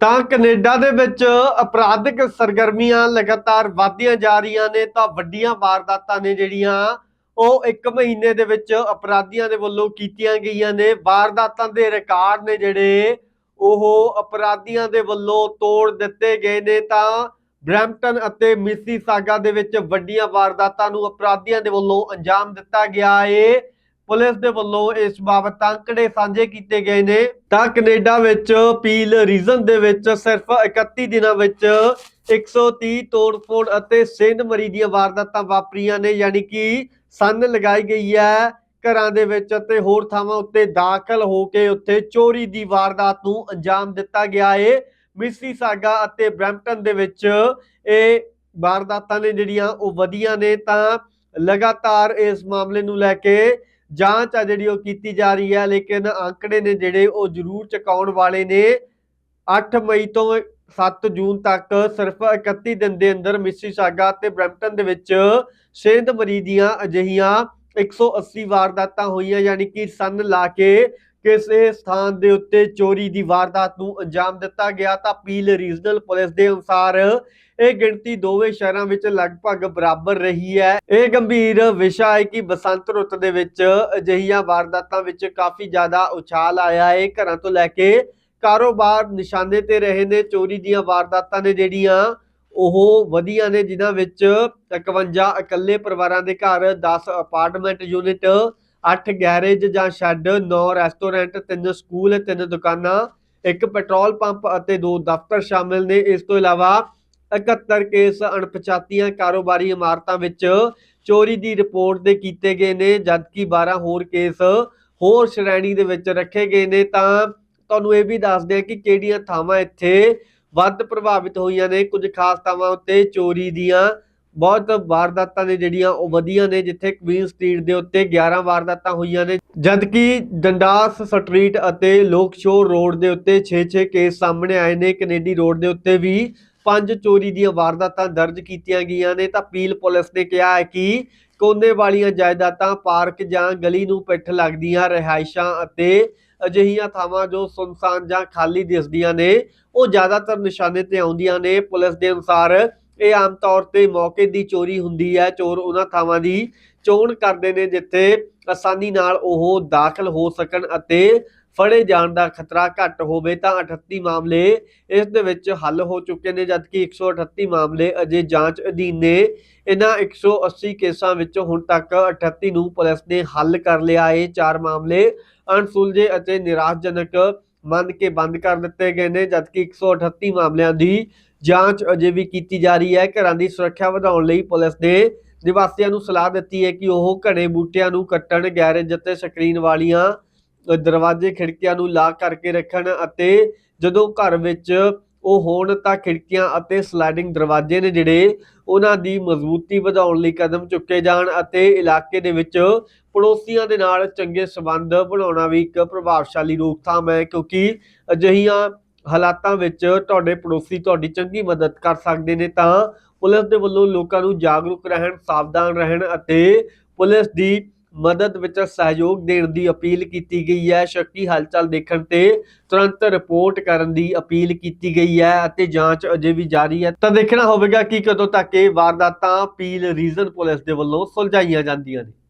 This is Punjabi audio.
ਤਾਂ ਕੈਨੇਡਾ ਦੇ ਵਿੱਚ ਅਪਰਾਧਿਕ ਸਰਗਰਮੀਆਂ ਲਗਾਤਾਰ ਵਧਦੀਆਂ ਜਾ ਰਹੀਆਂ ਨੇ, ਤਾਂ ਵੱਡੀਆਂ ਵਾਰਦਾਤਾਂ ਨੇ ਜਿਹੜੀਆਂ, ਉਹ ਇੱਕ ਮਹੀਨੇ ਦੇ ਵਿੱਚ ਅਪਰਾਧੀਆਂ ਦੇ ਵੱਲੋਂ ਕੀਤੀਆਂ ਗਈਆਂ ਨੇ। ਵਾਰਦਾਤਾਂ ਦੇ ਰਿਕਾਰਡ ਨੇ ਜਿਹੜੇ, ਉਹ ਅਪਰਾਧੀਆਂ ਦੇ ਵੱਲੋਂ ਤੋੜ ਦਿੱਤੇ ਗਏ ਨੇ। ਤਾਂ ਬ੍ਰੈਂਪਟਨ ਅਤੇ ਮਿਸੀਸਾਗਾ ਦੇ ਵਿੱਚ ਵੱਡੀਆਂ ਵਾਰਦਾਤਾਂ ਨੂੰ ਅਪਰਾਧੀਆਂ ਦੇ ਵੱਲੋਂ ਅੰਜਾਮ ਦਿੱਤਾ ਗਿਆ ਏ। ਪੁਲਿਸ ਦੇ ਵੱਲੋਂ ਇਸ ਬਾਬਤ ਅੰਕੜੇ ਸਾਂਝੇ ਕੀਤੇ ਗਏ ਨੇ। ਤਾਂ ਕੈਨੇਡਾ ਵਿੱਚ ਪੀਲ ਰੀਜਨ ਦੇ ਵਿੱਚ ਸਿਰਫ 31 ਦਿਨਾਂ ਵਿੱਚ 130 ਤੋੜਫੋੜ ਅਤੇ ਸੇਂਧਮਰੀ ਦੀਆਂ ਵਾਰਦਾਤਾਂ ਵਾਪਰੀਆਂ ਨੇ, ਯਾਨੀ ਕਿ ਸੰਨ ਲਗਾਈ ਗਈ ਹੈ ਘਰਾਂ ਦੇ ਵਿੱਚ ਅਤੇ ਹੋਰ ਥਾਵਾਂ ਉੱਤੇ ਦਾਖਲ ਹੋ ਕੇ ਉੱਥੇ ਚੋਰੀ ਦੀ ਵਾਰਦਾਤ ਨੂੰ ਅੰਜਾਮ ਦਿੱਤਾ ਗਿਆ ਏ। ਮਿਸੀਸਾਗਾ ਅਤੇ ਬ੍ਰੈਂਪਟਨ ਦੇ ਵਿੱਚ ਇਹ ਵਾਰਦਾਤਾਂ ਨੇ ਜਿਹੜੀਆਂ ਉਹ ਵਧੀਆਂ ਨੇ, ਤਾਂ ਲਗਾਤਾਰ ਇਸ ਮਾਮਲੇ ਨੂੰ ਲੈ ਕੇ ਜਾਂਚ ਆ ਜਿਹੜੀ ਉਹ ਕੀਤੀ ਜਾ ਰਹੀ ਹੈ ਲੇਕਿਨ ਅੰਕੜੇ ਨੇ ਜਿਹੜੇ ਉਹ ਜ਼ਰੂਰ ਚਕਾਉਣ ਵਾਲੇ ਨੇ। 8 ਮਈ ਤੋਂ 7 ਜੂਨ ਤੱਕ ਸਿਰਫ 31 ਦਿਨ ਦੇ ਅੰਦਰ ਮਿਸੀਸਾਗਾ ਤੇ ਬ੍ਰੈਂਪਟਨ ਦੇ ਵਿੱਚ ਸੇਂਧ ਮਰੀ ਦੀਆਂ ਅਜਿਹੀਆਂ 180 ਵਾਰਦਾਤਾਂ ਹੋਈਆਂ, ਯਾਨੀ ਕਿ ਸੰਨ ਲਾ ਕੇ ਕਿਸੇ ਸਥਾਨ ਦੇ ਉੱਤੇ ਚੋਰੀ ਦੀ ਵਾਰਦਾਤ ਨੂੰ ਅੰਜਾਮ ਦਿੱਤਾ ਗਿਆ ਤਾਂ ਪੀਲ ਰੀਜਨਲ ਪੁਲਿਸ ਦੇ ਅਨੁਸਾਰ ਇਹ ਗਿਣਤੀ ਦੋਵੇਂ ਸ਼ਹਿਰਾਂ ਵਿੱਚ ਲਗਭਗ ਬਰਾਬਰ ਰਹੀ ਹੈ। ਇਹ ਗੰਭੀਰ ਵਿਸ਼ਾ ਹੈ ਕਿ ਬਸੰਤ ਰੁੱਤ ਦੇ ਵਿੱਚ ਅਜਿਹੀਆਂ ਵਾਰਦਾਤਾਂ ਵਿੱਚ ਕਾਫੀ ਜ਼ਿਆਦਾ ਉਛਾਲ ਆਇਆ ਹੈ। ਘਰਾਂ ਤੋਂ ਲੈ ਕੇ ਕਾਰੋਬਾਰ ਨਿਸ਼ਾਨੇ ਤੇ ਰਹੇ ਨੇ। ਚੋਰੀ ਦੀਆਂ ਵਾਰਦਾਤਾਂ ਨੇ ਜਿਹੜੀਆਂ ਉਹ ਵਧੀਆਂ ਨੇ, ਜਿਨ੍ਹਾਂ ਵਿੱਚ 51 ਇਕੱਲੇ ਪਰਿਵਾਰਾਂ ਦੇ ਘਰ 10 ਅਪਾਰਟਮੈਂਟ ਯੂਨਿਟ 8 ਗੈਰੇਜ ਜਾਂ ਸ਼ੈੱਡ 9 ਰੈਸਟੋਰੈਂਟ 3 ਸਕੂਲ 3 ਦੁਕਾਨਾਂ, ਇੱਕ ਪੈਟਰੋਲ ਪੰਪ ਅਤੇ ਦੋ ਦਫ਼ਤਰ ਸ਼ਾਮਿਲ ਨੇ। ਇਸ ਤੋਂ ਇਲਾਵਾ 71 ਕੇਸ ਅਣਪਛਾਤੀਆਂ ਕਾਰੋਬਾਰੀ ਇਮਾਰਤਾਂ ਵਿੱਚ ਚੋਰੀ ਦੀ ਰਿਪੋਰਟ ਦੇ ਕੀਤੇ ਗਏ ਨੇ, ਜਦਕਿ 12 ਹੋਰ ਕੇਸ ਹੋਰ ਸ਼੍ਰੇਣੀ ਦੇ ਵਿੱਚ ਰੱਖੇ ਗਏ ਨੇ। ਤਾਂ ਤੁਹਾਨੂੰ ਇਹ ਵੀ ਦੱਸਦੇ ਆ ਕਿ ਕਿਹੜੀਆਂ ਥਾਵਾਂ ਇੱਥੇ ਵੱਧ ਪ੍ਰਭਾਵਿਤ ਹੋਈਆਂ ਨੇ। ਕੁਝ ਖਾਸ ਥਾਵਾਂ ਉੱਤੇ ਚੋਰੀ ਦੀਆਂ ਬਹੁਤ ਵਾਰਦਾਤਾਂ ਨੇ ਜਿਹੜੀਆਂ, ਉਹ ਵਧੀਆਂ ਨੇ, ਜਿੱਥੇ ਕਵੀਨ ਸਟਰੀਟ ਦੇ ਉੱਤੇ 11 ਵਾਰਦਾਤਾਂ ਹੋਈਆਂ ਨੇ। ਜਦਕਿ ਡੰਡਾਸ ਸਟਰੀਟ ਅਤੇ ਲੋਕਸ਼ੋਰ ਰੋਡ ਦੇ ਉੱਤੇ 6-6 ਕੇਸ ਸਾਹਮਣੇ ਆਏ ਨੇ ਕੈਨੇਡੀ ਰੋਡ ਦੇ ਉੱਤੇ ਵੀ ਪੰਜ ਚੋਰੀ ਦੀਆਂ ਵਾਰਦਾਤਾਂ ਦਰਜ ਕੀਤੀਆਂ ਗਈਆਂ ਨੇ, ਤਾਂ ਪੀਲ ਪੁਲਿਸ ਨੇ ਕਿਹਾ ਹੈ ਕਿ ਕੋਨੇ ਵਾਲੀਆਂ ਜਾਇਦਾਦਾਂ ਪਾਰਕ ਜਾਂ ਗਲੀ ਨੂੰ ਪਿੱਠ ਲੱਗਦੀਆਂ ਰਿਹਾਇਸ਼ਾਂ ਅਤੇ ਅਜਿਹੀਆਂ ਥਾਵਾਂ ਜੋ ਸੁਨਸਾਨ ਜਾਂ ਖਾਲੀ ਦਿਸਦੀਆਂ ਨੇ, ਉਹ ਜ਼ਿਆਦਾਤਰ ਨਿਸ਼ਾਨੇ ਤੇ ਆਉਂਦੀਆਂ ਨੇ। ਪੁਲਿਸ ਦੇ ਅਨੁਸਾਰ ਇਹ ਆਮ ਤੌਰ ਤੇ ਮੌਕੇ ਦੀ ਚੋਰੀ ਹੁੰਦੀ ਹੈ। ਚੋਰ ਉਹਨਾਂ ਥਾਵਾਂ ਦੀ ਚੋਣ ਕਰਦੇ ਨੇ ਜਿੱਥੇ ਆਸਾਨੀ ਨਾਲ ਉਹ ਦਾਖਲ ਹੋ ਸਕਣ ਅਤੇ ਫੜੇ ਜਾਣ ਦਾ ਖਤਰਾ ਘੱਟ ਹੋਵੇ ਤਾਂ 38 ਮਾਮਲੇ ਇਸ ਦੇ ਵਿੱਚ ਹੱਲ ਹੋ ਚੁੱਕੇ ਨੇ, ਜਦਕਿ 138 ਮਾਮਲੇ ਅਜੇ ਜਾਂਚ ਅਧੀਨ ਨੇ। ਇਹਨਾਂ 180 ਕੇਸਾਂ ਵਿੱਚ ਹੁਣ ਤੱਕ 38 ਨੂੰ ਪੁਲਿਸ ਨੇ ਹੱਲ ਕਰ ਲਿਆ। ਹੈ ਚਾਰ ਮਾਮਲੇ ਅਣਸੁਲਝੇ ਅਤੇ ਨਿਰਾਸ਼ਜਨਕ ਮੰਨ ਕੇ ਬੰਦ ਕਰ ਦਿੱਤੇ ਗਏ ਨੇ, ਜਦਕਿ 138 ਮਾਮਲਿਆਂ ਦੀ ਜਾਂਚ ਅਜੇ ਵੀ ਕੀਤੀ ਜਾ ਰਹੀ ਹੈ। ਘਰਾਂ ਦੀ ਸੁਰੱਖਿਆ ਵਧਾਉਣ ਲਈ ਪੁਲਿਸ ਨੇ ਨਿਵਾਸੀਆਂ ਨੂੰ ਸਲਾਹ ਦਿੱਤੀ ਹੈ ਕਿ ਉਹ ਘਣੇ ਬੂਟਿਆਂ ਨੂੰ ਕੱਟਣ, ਗੈਰੇਜ ਅਤੇ ਸਕਰੀਨ ਵਾਲੀਆਂ ਦਰਵਾਜ਼ੇ ਖਿੜਕੀਆਂ ਨੂੰ ਲਾਕ ਕਰਕੇ ਰੱਖਣ ਅਤੇ ਜਦੋਂ ਘਰ ਵਿੱਚ ਉਹ ਹੋਣ ਤਾਂ ਖਿੜਕੀਆਂ ਅਤੇ ਸਲਾਈਡਿੰਗ ਦਰਵਾਜ਼ੇ ਨੇ ਜਿਹੜੇ ਉਹਨਾਂ ਦੀ ਮਜ਼ਬੂਤੀ ਵਧਾਉਣ ਲਈ ਕਦਮ ਚੁੱਕੇ ਜਾਣ ਅਤੇ ਇਲਾਕੇ ਦੇ ਵਿੱਚ ਪੜੋਸੀਆਂ ਦੇ ਨਾਲ ਚੰਗੇ ਸਬੰਧ ਬਣਾਉਣਾ ਵੀ ਇੱਕ ਪ੍ਰਭਾਵਸ਼ਾਲੀ ਰੋਕਥਾਮ ਹੈ। ਕਿਉਂਕਿ ਅਜਿਹੀਆਂ ਹਾਲਾਤਾਂ ਵਿੱਚ ਤੁਹਾਡੇ ਪੜੋਸੀ ਤੁਹਾਡੀ ਚੰਗੀ ਮਦਦ ਕਰ ਸਕਦੇ ਨੇ ਤਾਂ ਪੁਲਿਸ ਦੇ ਵੱਲੋਂ ਲੋਕਾਂ ਨੂੰ ਜਾਗਰੂਕ ਰਹਿਣ, ਸਾਵਧਾਨ ਰਹਿਣ ਅਤੇ ਪੁਲਿਸ ਦੀ ਮਦਦ ਵਿੱਚ ਸਹਿਯੋਗ ਦੇਣ ਦੀ ਅਪੀਲ ਕੀਤੀ ਗਈ ਹੈ। ਸ਼ੱਕੀ ਹਲਚਲ ਦੇਖਣ ਤੇ ਤੁਰੰਤ ਰਿਪੋਰਟ ਕਰਨ ਦੀ ਅਪੀਲ ਕੀਤੀ ਗਈ ਹੈ ਅਤੇ ਜਾਂਚ ਅਜੇ ਵੀ ਜਾਰੀ ਹੈ। ਤਾਂ ਦੇਖਣਾ ਹੋਵੇਗਾ ਕਿ ਕਦੋਂ ਤੱਕ ਇਹ ਵਾਰਦਾਤਾਂ ਅਪੀਲ ਰੀਜਨ ਪੁਲਿਸ ਦੇ ਵੱਲੋਂ ਸੁਲਝਾਈਆਂ ਜਾਂਦੀਆਂ ਨੇ।